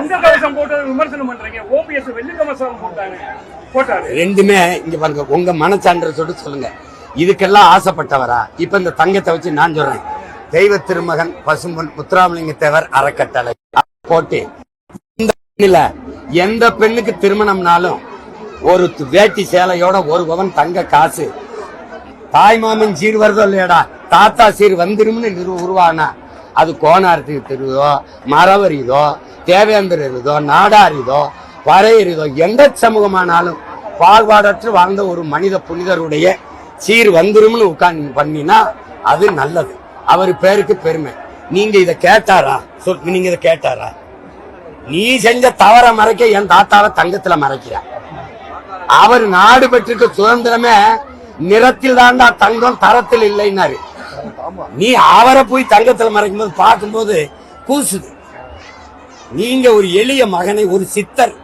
தங்க கவசம் போட்டு விமர்சனம் பண்றீங்க. ஓபிஎஸ் வெள்ளி கவசம் போட்டாங்க போட்டாரு. ரெண்டுமே இங்க பாருங்க உங்க மனச்சான்ற சொல்லிட்டு சொல்லுங்க. இதுக்கெல்லாம் ஆசைப்பட்டவரா? இப்ப இந்த தங்கத்தை வச்சு நான் சொல்றேன். தெய்வ திருமகன் பசும்பொன் முத்துராமலிங்க தேவர் அறக்கட்டளை. போட்டு இந்த எந்த பெண்ணுக்கு திருமணம்னாலும் ஒரு வேட்டி சேலையோட ஒரு பவன் தங்க காசு. தாய் மாமன் சீர் வருதோ இல்லையாடா? தாத்தா சீர் வந்துரும்னு உருவானா? அது கோணாரத்துக்கு தெரியுதோ மரவரிதோ தேவேந்தர் இருதோ நாடாரிதோ இருதோ எந்த சமூகமானாலும் பால்பாடற்று வாழ்ந்த ஒரு மனித புனிதருடைய சீர் வந்துரும்னு உட்கார்ந்து பண்ணினா அது நல்லது. அவர் பேருக்கு பெருமை. நீங்க இதை கேட்டாரா? சொல் நீங்க இதை கேட்டாரா? நீ செஞ்ச தவற மறைக்க என் தாத்தாவை தங்கத்துல மறைக்கிற. அவர் நாடு பெற்றிருக்க சுதந்திரமே நிறத்தில் தாண்டா தங்கம் தரத்தில் இல்லைன்னாரு. நீ அவரை போய் தங்கத்துல மறைக்கும் போது பார்க்கும்போது கூசுது. நீங்க ஒரு எளிய மகனை ஒரு சித்தர்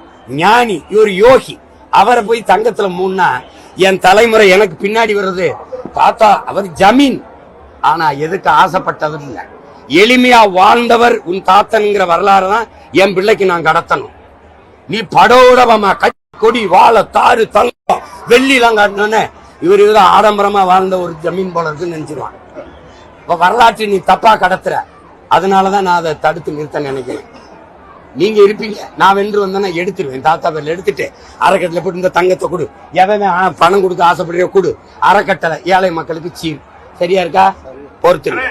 ஞானி ஒரு யோகி அவரை போய் தங்கத்துல மூணா என் தலைமுறை எனக்கு பின்னாடி வர்றது தாத்தா அவர் ஜமீன். ஆனா எதுக்கு ஆசைப்பட்டது இல்லை. எளிமையா வாழ்ந்தவர் உன் தாத்தனுங்கிற வரலாறு தான் என் பிள்ளைக்கு நான் கடத்தணும். நீ படோடவமா கட்டி கொடி வாழ தாறு தங்கம் வெள்ளி எல்லாம் காட்டினோன்னே இவர் இவர் ஆடம்பரமா வாழ்ந்த ஒரு ஜமீன் போல இருக்குன்னு நினைச்சிருவான் வரலாற்றை நீ தப்பா கடத்துற. அதனாலதான் நான் அதை தடுத்து நிறுத்த நினைக்கிறேன். நீங்க இருப்பீங்க. நான் வென்று வந்தேன்னா எடுத்துருவேன். தாத்தா பேர்ல எடுத்துட்டு அறக்கட்டளை போட்டு இந்த தங்கத்தை கொடு. எவன் பணம் கொடுக்க ஆசைப்படுறியோ கொடு. அறக்கட்டளை ஏழை மக்களுக்கு சீர். சரியா இருக்கா? பொறுத்துருங்க.